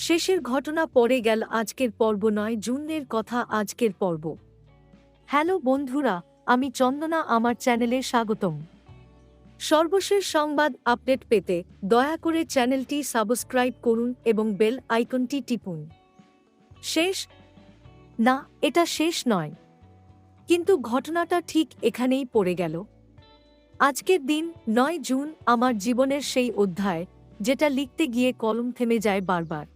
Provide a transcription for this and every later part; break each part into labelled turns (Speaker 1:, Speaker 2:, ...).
Speaker 1: শেষের ঘটনা পরে গেল আজকের পর্ব নয় জুনের কথা আজকের পর্ব। হ্যালো বন্ধুরা, আমি চন্দনা, আমার চ্যানেলে স্বাগতম। সর্বশেষ সংবাদ আপডেট পেতে দয়া করে চ্যানেলটি সাবস্ক্রাইব করুন এবং বেল আইকনটি টিপুন। শেষ? না, এটা শেষ নয়। কিন্তু ঘটনাটা ঠিক এখানেই পড়ে গেল। আজকের দিন নয় জুন, আমার জীবনের সেই অধ্যায়, যেটা লিখতে গিয়ে কলম থেমে যায় বারবার।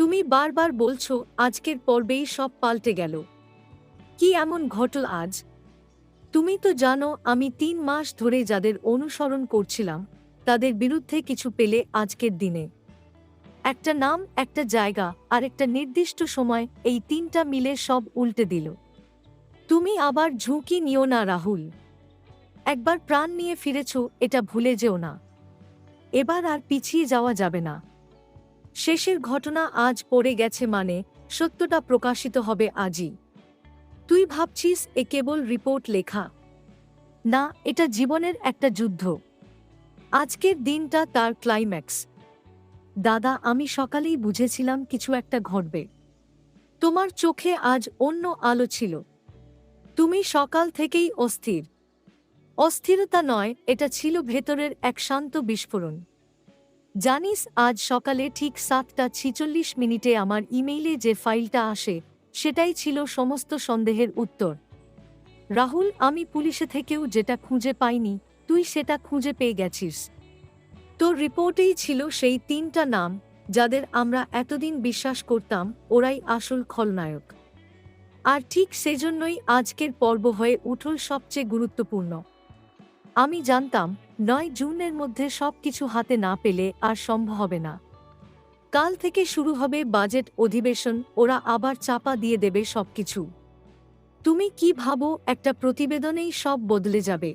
Speaker 1: তুমি বারবার বলছো, আজকের পর্বেই সব পাল্টে গেল। কি এমন ঘটল আজ? তুমি তো জানো, আমি তিন মাস ধরে যাদের অনুসরণ করছিলাম, তাদের বিরুদ্ধে কিছু পেলে আজকের দিনে। একটা নাম, একটা জায়গা, আর একটা নির্দিষ্ট সময়, এই তিনটা মিলে সব উল্টে দিল। তুমি আবার ঝুঁকি নিও না, রাহুল। একবার প্রাণ নিয়ে ফিরেছ, এটা ভুলে যেও না। এবার আর পিছিয়ে যাওয়া যাবে না। শেষের ঘটনা আজ পড়ে গেছে মানে সত্যটা প্রকাশিত হবে আজই। তুই ভাবছিস এ কেবল রিপোর্ট লেখা? না, এটা জীবনের একটা যুদ্ধ। আজকের দিনটা তার ক্লাইম্যাক্স। দাদা, আমি সকালেই বুঝেছিলাম কিছু একটা ঘটবে। তোমার চোখে আজ অন্য আলো ছিল। তুমি সকাল থেকেই অস্থির। অস্থিরতা নয়, এটা ছিল ভেতরের এক শান্ত বিস্ফোরণ। জানিস, আজ সকালে ঠিক সাতটা ছিচল্লিশ মিনিটে আমার ইমেইলে যে ফাইলটা আসে, সেটাই ছিল সমস্ত সন্দেহের উত্তর। রাহুল, আমি পুলিশে থেকেও যেটা খুঁজে পাইনি, তুই সেটা খুঁজে পেয়ে গেছিস। তোর রিপোর্টেই ছিল সেই তিনটা নাম, যাদের আমরা এতদিন বিশ্বাস করতাম ওরাই আসল খলনায়ক। আর ঠিক সেজন্যই আজকের পর্ব হয়ে উঠল সবচেয়ে গুরুত্বপূর্ণ। আমি জানতাম নয় জুনের মধ্যে সব কিছু হাতে না পেলে আর সম্ভব হবে না। কাল থেকে শুরু হবে বাজেট অধিবেশন, ওরা আবার চাপা দিয়ে দেবে সব কিছু তুমি কি ভাবো, একটা প্রতিবেদনেই সব বদলে যাবে।